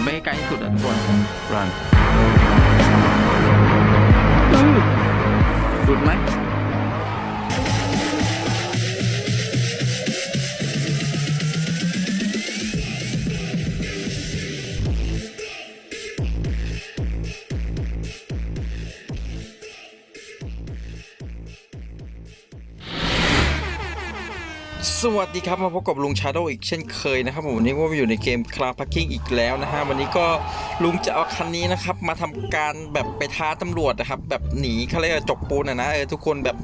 นไปให้ไกลที่สุดอะทุกคน run หลุดไหม วัสดีครับมาพบกับลุงชาโดอีกเช่นเคยนะครับผมวันนี้ว่ามาอยู่ในเกมคลาพักกิ้งอีกแล้วนะฮะวันนี้ก็ลุงจะเอาคันนี้นะครับมาทำการแบบไปท้าตำรวจนะครับแบบหนีเขาเรียกว่าจกปูนอะนะเออทุกคนแบบ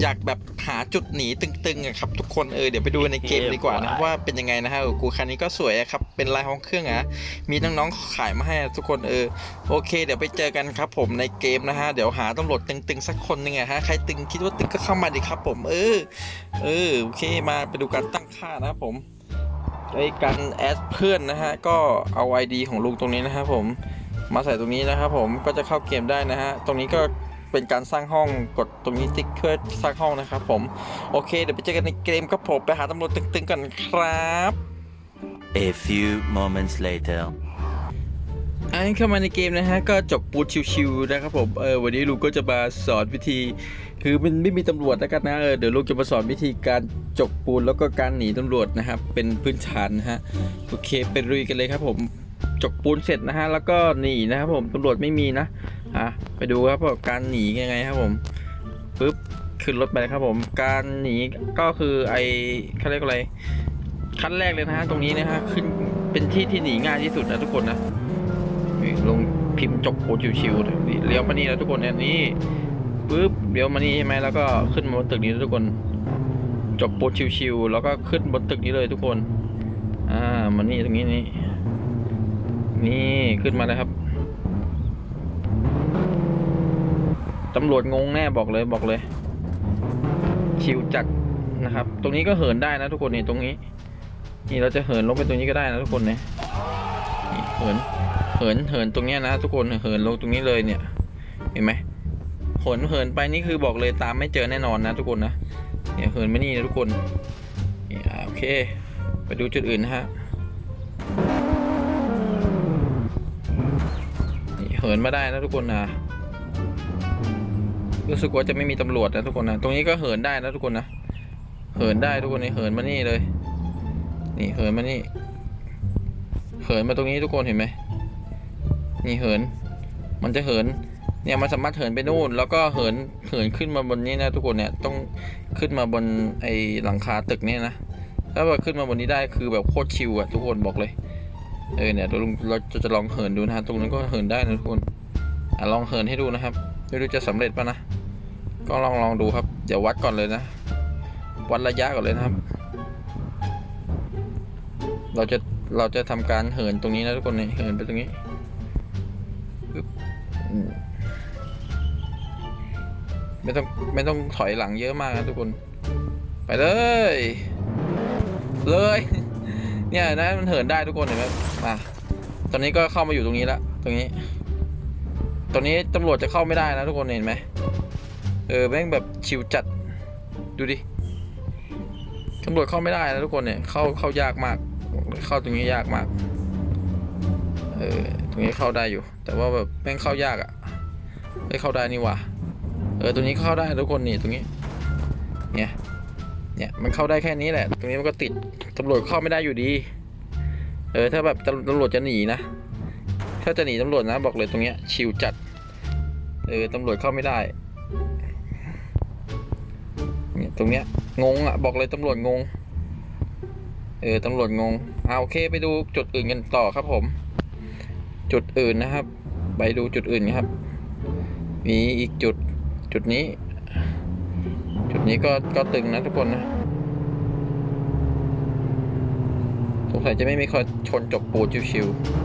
อยากแบบหาจุดหนีตึงๆอะครับทุกคนเออเดี๋ยวไปดูในเกมดีกว่านะครับว่าเป็นยังไงนะฮะเออกูคันนี้ก็สวยอะครับเป็นลายห้องเครื่องอะมีน้องๆขายมาให้อะทุกคนเออโอเค เดี๋ยวไปเจอกันครับผมในเกมนะฮะเดี๋ยวหาตำรวจตึงๆสักคนหนึงอะฮะใครตึงคิดว่าตึงก็เข้ามาดิครับผมเออเออโอเคมาไปดูการตั้งค่านะครับผมไอ้การแอดเพื่อนนะฮะก็เอา ID ของลุงตรงนี้นะครับผมมาใส่ตรงนี้นะครับผมก็จะเข้าเกมได้นะฮะตรงนี้ก็เป็นการสร้างห้องกดตรงนี้ติ๊กเพื่อสร้างห้องนะครับผมโอเคเดี๋ยวไปเจอกันในเกมครับผมไปหาตำรวจตึงๆกันครับ a few moments later อันเข้ามาในเกมนะฮะ ก็จกปูนชิวๆนะครับผม เออวันนี้ลุงก็จะมาสอนวิธี คือมันไม่มีตำรวจแล้วกันนะ เออเดี๋ยวลุงจะมาสอนวิธีการจกปูนแล้วก็การหนีตำรวจนะครับ เป็นพื้นฐานนะฮะ โอเคไปลุยกันเลยครับผม จกปูนเสร็จนะฮะ แล้วก็หนีนะครับผมตำรวจไม่มีนะ อะไปดูครับว่าการหนียังไงครับผม ปึ๊บขึ้นรถไปครับผม การหนีก็คือไอเขาเรียกอะไร ขั้นแรกเลยนะฮะตรงนี้นะฮะ ขึ้นเป็นที่ที่หนีง่ายที่สุดนะทุกคนนะ ลงพิมพ์จกโคชิวๆเลยนี่เลี้ยวมานี่แล้วทุกคนเนี่ยนี่ปึ๊บเลี้ยวมานี่ใช่ไหมแล้วก็ขึ้นมาบนตึกนี้ทุกคนจกโปรชิวๆแล้วก็ขึ้นบนตึกนี้เลยทุกคน อ่ามานี่ตรงนี้นี่นี่ขึ้นมาเลยครับตำรวจงงแน่บอกเลยบอกเลย ชิวจัดนะครับ ตรงนี้ก็เหินได้นะทุกคนนี่ตรงนี้ นี่เราจะเหินลงไปตรงนี้ก็ได้นะทุกคนเนี่ยนี่เหิน เหินเหินตรงเนี้ยนะ ทุกคนเหินลงตรงนี้เลยเนี่ย เห็นไหมเหินเหินไปนี่คือบอกเลยตามไม่เจอแน่นอนนะทุกคนนะเนี่ยเหินมานี่นะทุกคนเนี่ยโอเค ไปดูจุดอื่นนะฮะนี่เหินมาได้นะทุกคนนะรู้สึกว่าจะไม่มีตำรวจนะทุกคนนะตรงนี้ก็เหินได้นะทุกคนนะเหินได้ทุกคนนี่เหินมานี่เลย นี่เหินมานี่เหินมาตรงนี้ทุกคนเห็นไหม นี่เหิน มันจะเหิน เนี่ยมันสามารถเหินไปนู่น แล้วก็เหินเหินขึ้นมาบนนี้นะทุกคนเนี่ยต้องขึ้นมาบนไอ้หลังคาตึกเนี่ยนะถ้าว่าขึ้นมาบนนี้ได้คือแบบโคตรชิวอะทุกคนบอกเลย เออเนี่ยเราลองเราจะจะลองเหินดูนะฮะตรงนั้นก็เหินได้นะทุกคนอะลองเหินให้ดูนะครับไม่รู้จะสำเร็จปะนะก็ลองลองดูครับเดี๋ยววัดก่อนเลยนะ วัดระยะก่อนเลยนะครับ เราจะเราจะทำการเหินตรงนี้นะทุกคนเนี่ยเหินไปตรงนี้ อืมไม่ต้องไม่ต้องถอยหลังเยอะมากนะทุกคน ไปเลย เลย เนี่ยนะมันเหินได้ทุกคนเห็นไหมมาตอนนี้ก็เข้ามาอยู่ตรงนี้แล้วตรงนี้ ตอนนี้ตำรวจจะเข้าไม่ได้นะทุกคนเห็นไหมเออแม่งแบบชิวจัด ดูดิตำรวจเข้าไม่ได้นะทุกคนเนี่ยเข้าเข้ายากมาก เข้าตรงนี้ยากมาก เออ ตรงนี้เข้าได้อยู่ แต่ว่าแบบแม่งเข้ายากอะ่ะไม่เข้าได้นี่หว่าเออตรงนี้เข้าได้ทุกคนนี่ตรงนี้ เนี่ย เนี่ยมันเข้าได้แค่นี้แหละ ตรงนี้มันก็ติดตำรวจเข้าไม่ได้อยู่ดี เออถ้าแบบตำตำรวจจะหนีนะ ถ้าจะหนีตำรวจนะบอกเลยตรงเนี้ยชิวจัด เออตำรวจเข้าไม่ได้เนี่ยตรงเนี้ยงงอะ่ะบอกเลยตำรวจงง เออตำรวจงงเอาโอเคไปดูจุดอื่นกันต่อครับผม จุดอื่นนะครับ ไปดูจุดอื่นครับ มีอีกจุดจุดนี้ จุดนี้ก็ก็ตึงนะทุกคนนะสงสัยจะไม่มีคนชนจกปูชิวๆ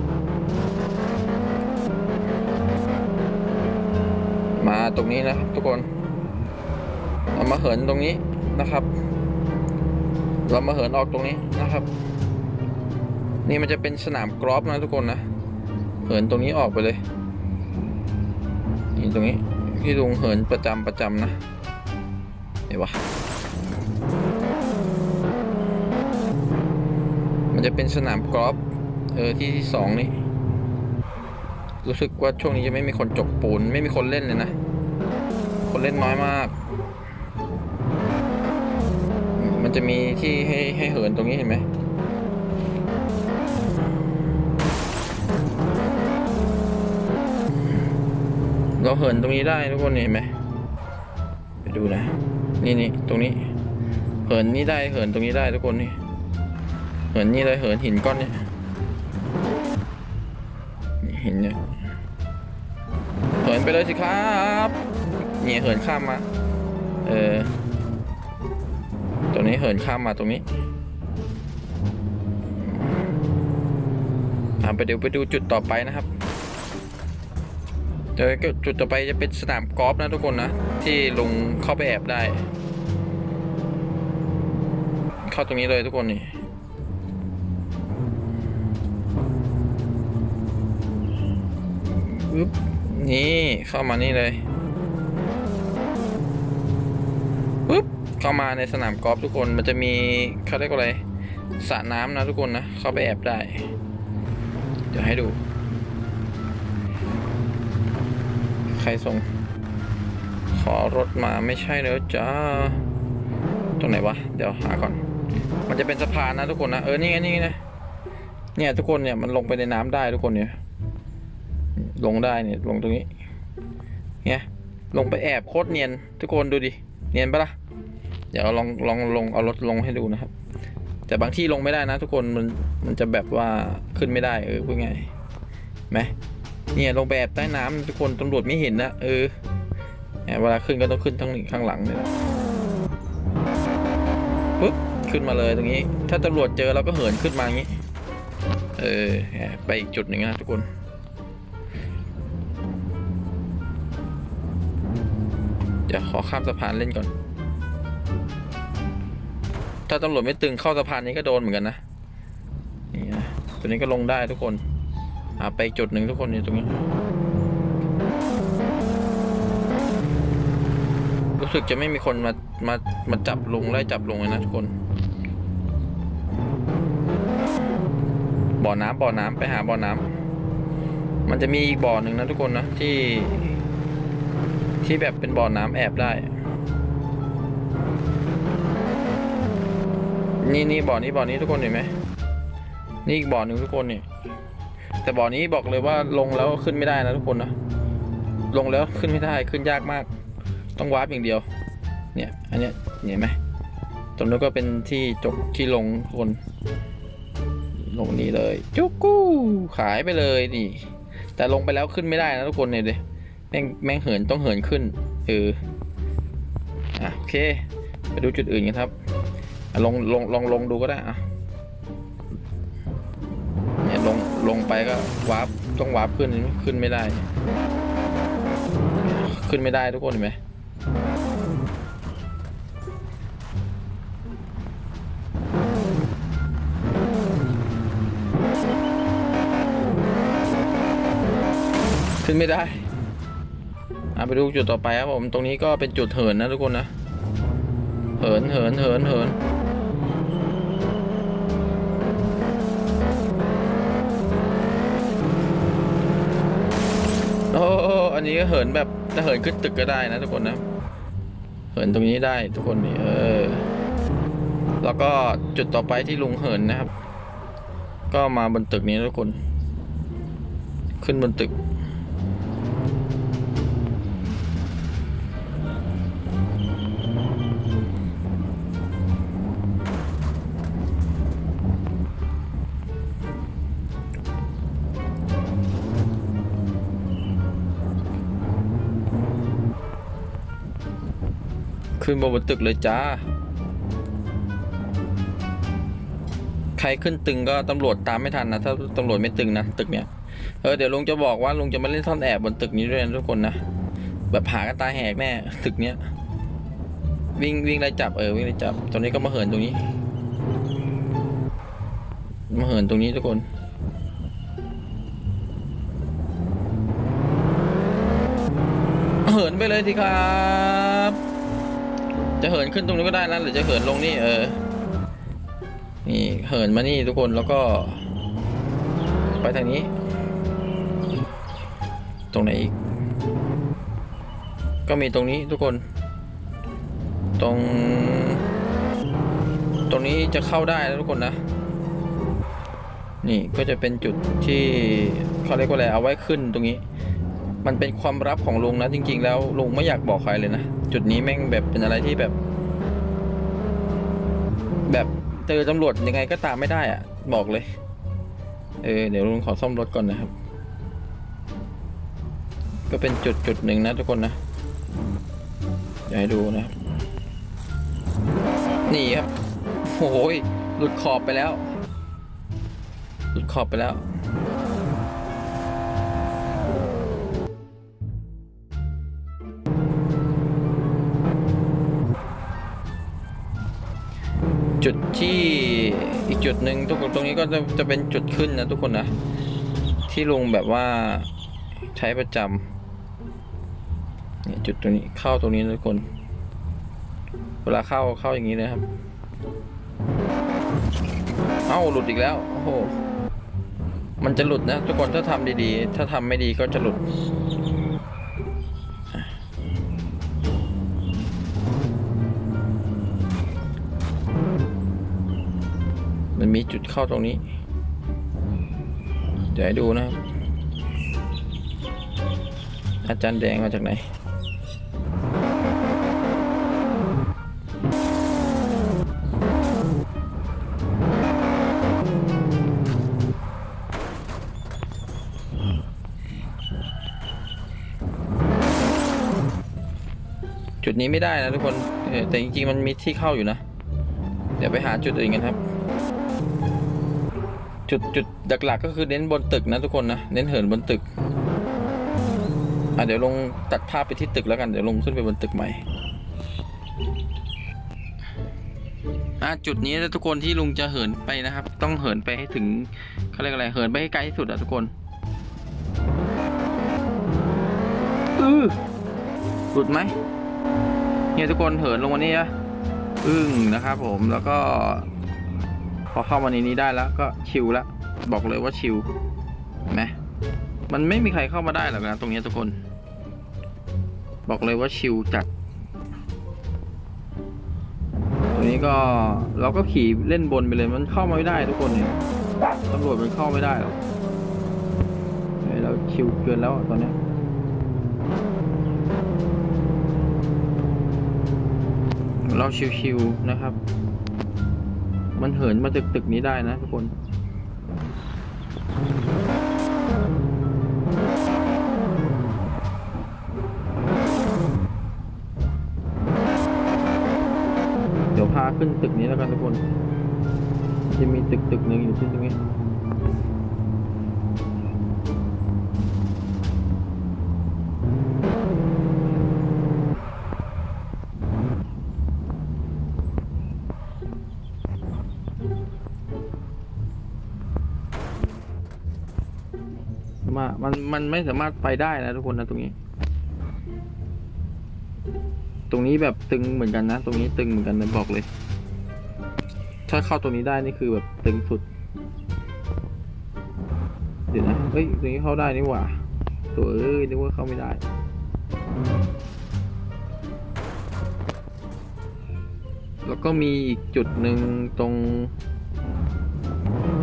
มาตรงนี้นะครับทุกคนเรามาเหินตรงนี้นะครับ เรามาเหินออกตรงนี้นะครับ นี่มันจะเป็นสนามกรอล์ฟนะทุกคนนะ เหินตรงนี้ออกไปเลย นี่ตรงนี้ที่ลุงเหินประจำประจำนะเห็นปะมันจะเป็นสนามกอล์ฟเออที่ที่สองนี่ รู้สึกว่าช่วงนี้จะไม่มีคนจกปูน ไม่มีคนเล่นเลยนะ คนเล่นน้อยมาก มันจะมีที่ให้ให้เหินตรงนี้เห็นไหม เราเหินตรงนี้ได้ทุกคนเห็นไหมไปดูนะ นี่นี่ตรงนี้ เหินนี่ได้เหินตรงนี้ได้ทุกคนนี่ เหินนี่เลยเหินหินก้อนเนี่ยนี่หินเนี่ยเหินไปเลยสิครับเนี่ยเหินข้ามมา เออตรงนี้เหินข้ามมาตรงนี้อ่าไปดูไปดูจุดต่อไปนะครับ ดี๋ยวจุดต่อไปจะเป็นสนามกอล์ฟนะทุกคนนะ ที่ลงเข้าไปแอบได้ เข้าตรงนี้เลยทุกคนนี่ปึ๊บนี่เข้ามานี่เลยปึ๊บเข้ามาในสนามกอล์ฟทุกคนมันจะมีเขาเรียกว่าอะไรสระน้ำนะทุกคนนะ เข้าไปแอบได้ เดี๋ยวให้ดู รส่ง ขอรถมาไม่ใช่แล้วจ้า ตรงไหนวะ เดี๋ยวหาก่อน มันจะเป็นสะพานนะทุกคนนะ เออ นี่ไงนี่ไงนะ เนี่ยทุกคนเนี่ยมันลงไปในน้ำได้ทุกคนเนี่ย ลงได้เนี่ยลงตรงนี้ เนี่ยลงไปแอบโคตรเนียน ทุกคนดูดิ เนียนปะล่ะ เดี๋ยวลองลองลงเอารถลงให้ดูนะครับ แต่บางที่ลงไม่ได้นะ ทุกคนมันมันจะแบบว่าขึ้นไม่ได้เออพูดไงายไหม เนี่ยลงไปแอบใต้น้ำทุกคนตำรวจไม่เห็นนะเออเวลาขึ้นก็ต้องขึ้นทั้งข้างหลังเลยนะปุ๊บขึ้นมาเลยตรงนี้ ถ้าตำรวจเจอเราก็เหินขึ้นมาอย่างนี้ เออไปอีกจุดหนึ่งนะทุกคนเดี๋ยวขอข้ามสะพานเล่นก่อน ถ้าตำรวจไม่ตึงเข้าสะพานนี้ก็โดนเหมือนกันนะนี่นะตัวนี้ก็ลงได้ทุกคน อ่าไปจุดหนึ่งทุกคนอยู่ตรงนี้ รู้สึกจะไม่มีคนมา มา มาจับลงไล่จับลงเลยนะทุกคน บ่อน้ำบ่อน้ำไปหาบ่อน้ำมันจะมีอีกบ่อหนึ่งนะทุกคนนะที่ ที่แบบเป็นบ่อน้ำแอบได้นี่นี่บ่อนี้บ่อนี้ทุกคนเห็นไหมนี่อีกบ่อหนึ่งทุกคนนี่ แต่บ่อนี้บอกเลยว่าลงแล้วขึ้นไม่ได้นะทุกคนนะลงแล้วขึ้นไม่ได้ขึ้นยากมาก ต้องวาร์ปอย่างเดียว เนี่ยอันเนี้ยเห็นไหมตรงนู้นก็เป็นที่จบที่ลงคน ลงนี้เลยจุกกู้ขายไปเลยนี่ แต่ลงไปแล้วขึ้นไม่ได้นะทุกคนเนี่ยเดแม่งแม่งเหินต้องเหินขึ้นเอออะโอเค ไปดูจุดอื่นกันครับอะลงลงลองลงดูก็ได้อะ ลงไปก็วาร์ปต้องวาร์ปขึ้นขึ้นไม่ได้ ขึ้นไม่ได้ทุกคนเห็นไหมขึ้นไม่ได้อะไปดูจุดต่อไปครับผม ตรงนี้ก็เป็นจุดเหินนะทุกคนนะ เหินเหินเหินเหิน อันนี้ก็เหินแบบจะเหินขึ้นตึกก็ได้นะทุกคนนะ เหินตรงนี้ได้ทุกคนนี่เออ แล้วก็จุดต่อไปที่ลุงเหินนะครับ ก็มาบนตึกนี้ทุกคน ขึ้นบนตึก ขึ้นบนบนตึกเลยจ้า ใครขึ้นตึงก็ตำรวจตามไม่ทันนะ ถ้าตำรวจไม่ตึงนะตึกเนี้ย เออเดี๋ยวลุงจะบอกว่าลุงจะมาเล่นซ่อนแอบบนตึกนี้ด้วยนะทุกคนนะ แบบหากันตาแหกแน่ตึกเนี้ย วิ่งวิ่งไล่จับเออวิ่งไล่จับ ตรงนี้ก็มาเหินตรงนี้ มาเหินตรงนี้ทุกคนเหินไปเลยสิครับ จะเหินขึ้นตรงนี้ก็ได้นะหรือจะเหินลงนี่เออ นี่เหินมานี่ทุกคนแล้วก็ ไปทางนี้ ตรงไหนอีก ก็มีตรงนี้ทุกคน ตรง ตรงนี้จะเข้าได้นะทุกคนนะ นี่ก็จะเป็นจุดที่เขาเรียกว่าอะไรเอาไว้ขึ้นตรงนี้ มันเป็นความลับของลุงนะจริง ๆ แล้วลุงไม่อยากบอกใครเลยนะ จุดนี้แม่งแบบเป็นอะไรที่แบบ แบบเจอตำรวจยังไงก็ตามไม่ได้อะบอกเลย เออเดี๋ยวลุงขอซ่อมรถก่อนนะครับ ก็เป็นจุดจุดหนึ่งนะทุกคนนะอยากให้ดูนะนี่ครับโอ้ยหลุดขอบไปแล้ว หลุดขอบไปแล้ว จุดที่อีกจุดหนึ่งทุกคนตรงนี้ก็จะจะเป็นจุดขึ้นนะทุกคนนะ ที่ลุงแบบว่าใช้ประจำเนี่ยจุดตรงนี้เข้าตรงนี้ทุกคน เวลาเข้าเข้าอย่างนี้นะครับ เอ้าหลุดอีกแล้วโอ้โหมันจะหลุดนะทุกคนถ้าทำดีๆ ถ้าทำไม่ดีก็จะหลุด มันมีจุดเข้าตรงนี้ เดี๋ยวให้ดูนะครับ อาจารย์แดงมาจากไหนจุดนี้ไม่ได้นะทุกคนเออแต่จริงๆมันมีที่เข้าอยู่นะ เดี๋ยวไปหาจุดอื่นกันครับ จุดจุดหลักๆก็คือเน้นบนตึกนะทุกคนนะเน้นเหินบนตึกอะเดี๋ยวลงตัดภาพไปที่ตึกแล้วกันเดี๋ยวลงขึ้นไปบนตึกใหม่อะจุดนี้นะทุกคนที่ลุงจะเหินไปนะครับ ต้องเหินไปให้ถึงเขาเรียกอะไรเหินไปให้ไกลที่สุดอะทุกคนอือหลุดไหมเนี่ยทุกคนเหินลงมานี่นะอึ้งนะครับผมแล้วก็ พอเข้ามาในนี้ได้แล้วก็ชิลล้วบอกเลยว่าชิลไหมมันไม่มีใครเข้ามาได้หรอกนะตรงนี้ทุกคน บอกเลยว่าชิลจัดตรงนี้ก็เราก็ขี่เล่นบนไปเลยมันเข้ามาไม่ได้ทุกคนเนี่ยตำรวจมันเข้าไม่ได้หรอกเฮ้ยเราชิลเกินแล้วตอนนี้เราชิวๆนะครับ มันเหินมาตึกตึกนี้ได้นะทุกคนเดี๋ยวพาขึ้นตึกนี้แล้วกันทุกคน จะมีตึกตึกหนึ่งอยู่ที่ตรงนี้ มามันมันไม่สามารถไปได้นะทุกคนนะตรงนี้ ตรงนี้แบบตึงเหมือนกันนะ ตรงนี้ตึงเหมือนกันนะบอกเลย ถ้าเข้าตรงนี้ได้นี่คือแบบตึงสุด เดี๋ยวนะเฮ้ยตรงนี้เข้าได้นี่หว่าตัวเอ้ยนึกว่าเข้าไม่ได้แล้วก็มีอีกจุดหนึ่งตรง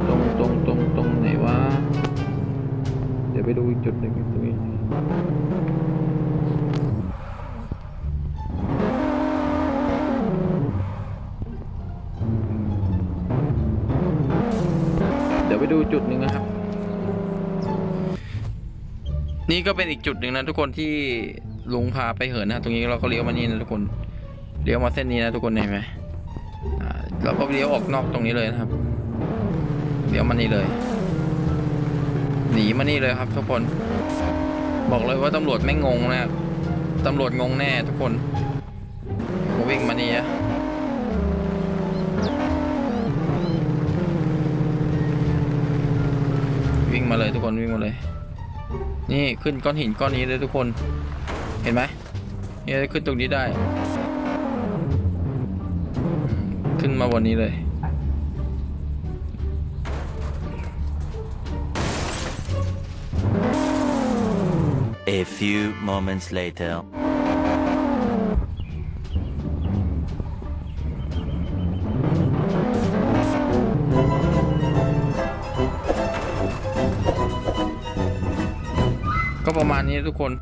ตรงตรงตรงตรงไหนวะ ไปดูอีกจุดหนึ่งตรงนี้เดี๋ยวไปดูจุดหนึ่งนะครับ นี่ก็เป็นอีกจุดหนึ่งนะทุกคนที่ลุงพาไปเหินนะตรงนี้เราก็เลี้ยวมานี่นะทุกคนเลี้ยวมาเส้นนี้นะทุกคนเห็นไหมเราก็เลี้ยวออกนอกตรงนี้เลยนะครับ เลี้ยวมานี่เลย หนีมานี่เลยครับทุกคน บอกเลยว่าตำรวจไม่งงนะตำรวจงงแน่ทุกคนวิ่งมานี่อะวิ่งมาเลยทุกคนวิ่งมาเลย นี่ขึ้นก้อนหินก้อนนี้เลยทุกคน เห็นไหมเนี่ยขึ้นตรงนี้ได้ ขึ้นมาบนนี้เลย A few moments later. ก็ประมาณนี้ทุกคน